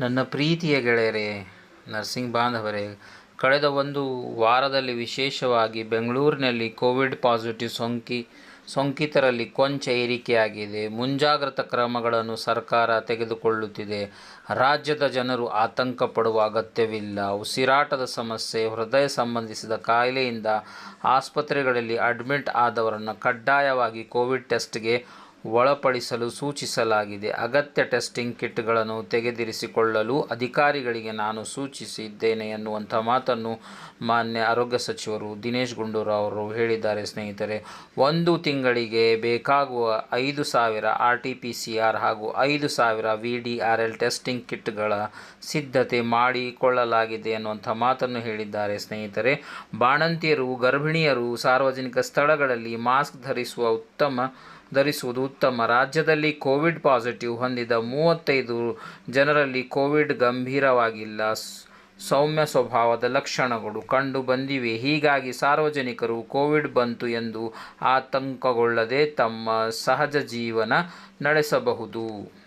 ನನ್ನ ಪ್ರೀತಿಯ ಗೆಳೆಯರೇ ನರ್ಸಿಂಗ್ ಬಾಂಧವರೇ, ಕಳೆದ ಒಂದು ವಾರದಲ್ಲಿ ವಿಶೇಷವಾಗಿ ಬೆಂಗಳೂರಿನಲ್ಲಿ ಕೋವಿಡ್ ಪಾಸಿಟಿವ್ ಸೋಂಕಿ, ಸೋಂಕಿತರಲ್ಲಿ ಕೊಂಚ ಏರಿಕೆಯಾಗಿದೆ. ಮುಂಜಾಗ್ರತಾ ಕ್ರಮಗಳನ್ನು ಸರ್ಕಾರ ತೆಗೆದುಕೊಳ್ಳುತ್ತಿದೆ. ರಾಜ್ಯದ ಜನರು ಆತಂಕ ಪಡುವ ಅಗತ್ಯವಿಲ್ಲ. ಉಸಿರಾಟದ ಸಮಸ್ಯೆ, ಹೃದಯ ಸಂಬಂಧಿಸಿದ ಕಾಯಿಲೆಯಿಂದ ಆಸ್ಪತ್ರೆಗಳಲ್ಲಿ ಅಡ್ಮಿಟ್ ಆದವರನ್ನು ಕಡ್ಡಾಯವಾಗಿ ಕೋವಿಡ್ ಟೆಸ್ಟ್ಗೆ ಒಳಪಡಿಸಲು ಸೂಚಿಸಲಾಗಿದೆ. ಅಗತ್ಯ ಟೆಸ್ಟಿಂಗ್ ಕಿಟ್ಗಳನ್ನು ತೆಗೆದಿರಿಸಿಕೊಳ್ಳಲು ಅಧಿಕಾರಿಗಳಿಗೆ ನಾನು ಸೂಚಿಸಿದ್ದೇನೆ ಎನ್ನುವಂಥ ಮಾತನ್ನು ಮಾನ್ಯ ಆರೋಗ್ಯ ಸಚಿವರು ದಿನೇಶ್ ಗುಂಡೂರಾವ್ ಅವರು ಹೇಳಿದ್ದಾರೆ. ಸ್ನೇಹಿತರೆ, ಒಂದು ತಿಂಗಳಿಗೆ ಬೇಕಾಗುವ ಐದು ಸಾವಿರ R T P C R ಹಾಗೂ ಐದು ಸಾವಿರ V D R L testing ಕಿಟ್ಗಳ ಸಿದ್ಧತೆ ಮಾಡಿಕೊಳ್ಳಲಾಗಿದೆ ಎನ್ನುವಂಥ ಮಾತನ್ನು ಹೇಳಿದ್ದಾರೆ. ಸ್ನೇಹಿತರೆ, ಬಾಣಂತಿಯರು, ಗರ್ಭಿಣಿಯರು ಸಾರ್ವಜನಿಕ ಸ್ಥಳಗಳಲ್ಲಿ ಮಾಸ್ಕ್ ಧರಿಸುವ ಉತ್ತಮ ಧರಿಸುವುದು ಉತ್ತಮ. ರಾಜ್ಯದಲ್ಲಿ ಕೋವಿಡ್ ಪಾಸಿಟಿವ್ ಹೊಂದಿದ ಮೂವತ್ತೈದು ಜನರಲ್ಲಿ ಕೋವಿಡ್ ಗಂಭೀರವಾಗಿಲ್ಲ. ಸೌಮ್ಯ ಸ್ವಭಾವದ ಲಕ್ಷಣಗಳು ಕಂಡು ಬಂದಿವೆ. ಹೀಗಾಗಿ ಸಾರ್ವಜನಿಕರು ಕೋವಿಡ್ ಬಂತು ಎಂದು ಆತಂಕಗೊಳ್ಳದೆ ತಮ್ಮ ಸಹಜ ಜೀವನ ನಡೆಸಬಹುದು.